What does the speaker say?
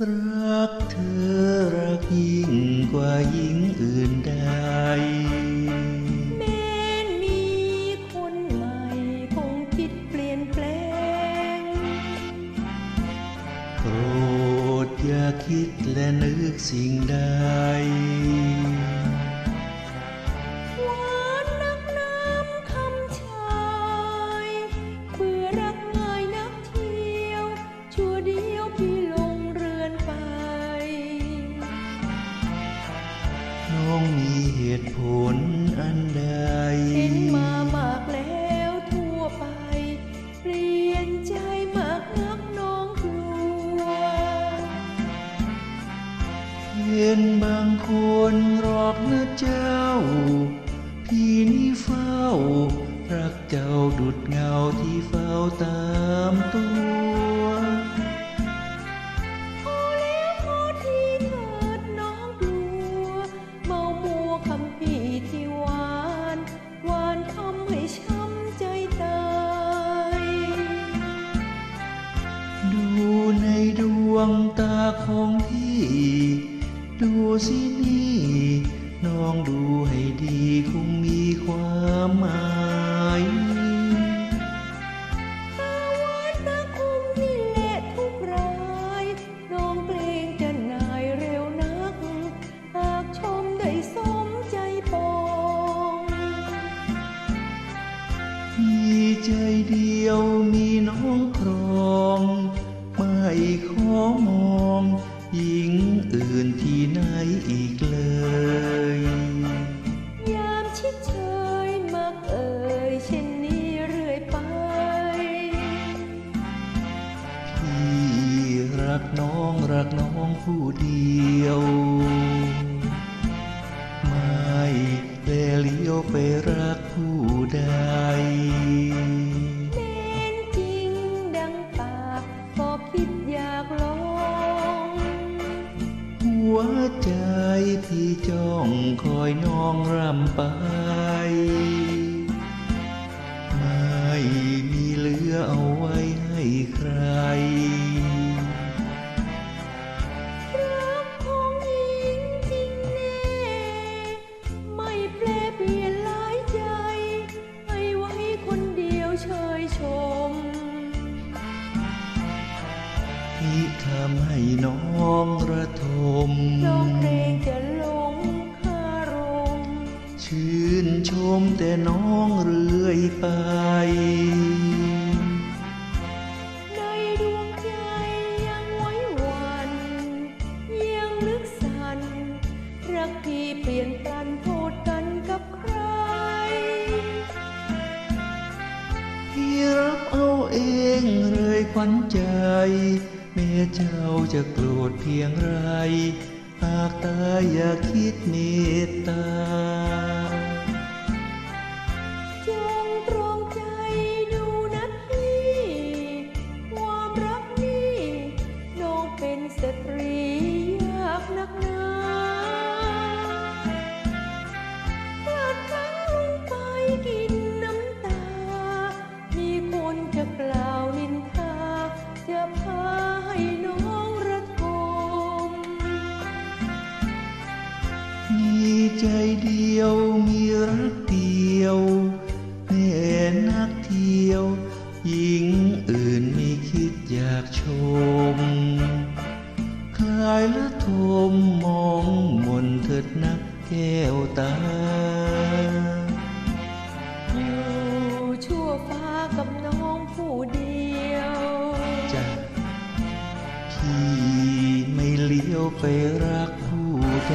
รักเธอรักยิ่งกว่ายิ่งอื่นใดแม้นมีคนใหม่คงคิดเปลี่ยนแปลง โปรดอย่าคิดและนึกสิ่งใด งมีเหตุผลอันใด เห็นมามากแล้วทั่วไป เปลี่ยนใจมากนักน้องกลัว เห็นบางคนรอกนะเจ้า งตาของพี่ ดูสินี่ น้องดูให้ดีคงมีความหมายตาหวานตาคมนี่แหละทุกรายน้องเกรงจะนายเร็วนักหากชมได้สมใจปองมีใจเดียวมีน้องครองไม่ขอ มองหญิงอื่นที่ไหนอีกเลย ยามชิดเชยมักเอ่ยเช่นนี้เรื่อยไป พี่รักน้องรักน้องผู้เดียว จ้องคอยน้องรำไป ไม่มีเหลือเอาไว้ให้ใครรักของหญิงจริงแน่ไม่แปรเปลี่ยนหลายใจให้ไว้คนเดียวเชยชมที่ทำให้น้องระทม แต่น้องเรื่อยไปในดวงใจยังไว้หวันยังนึกสันรักที่เปลี่ยนตันโทษกันกับใครพี่รับเอาเองเลยขวัญใจแม้เจ้าจะโกรธเพียงไร หากตายอย่าคิดเมตตา ใจเดียวมีรักเดียวแน่นักเที่ยวหญิงอื่นไม่คิดอยากชม คลายละทมมองมนเถิดนักแก้วตาอยู่ชั่วฟ้ากับน้องผู้เดียวจะพี่ไม่เลี้ยวไปรักผู้ใด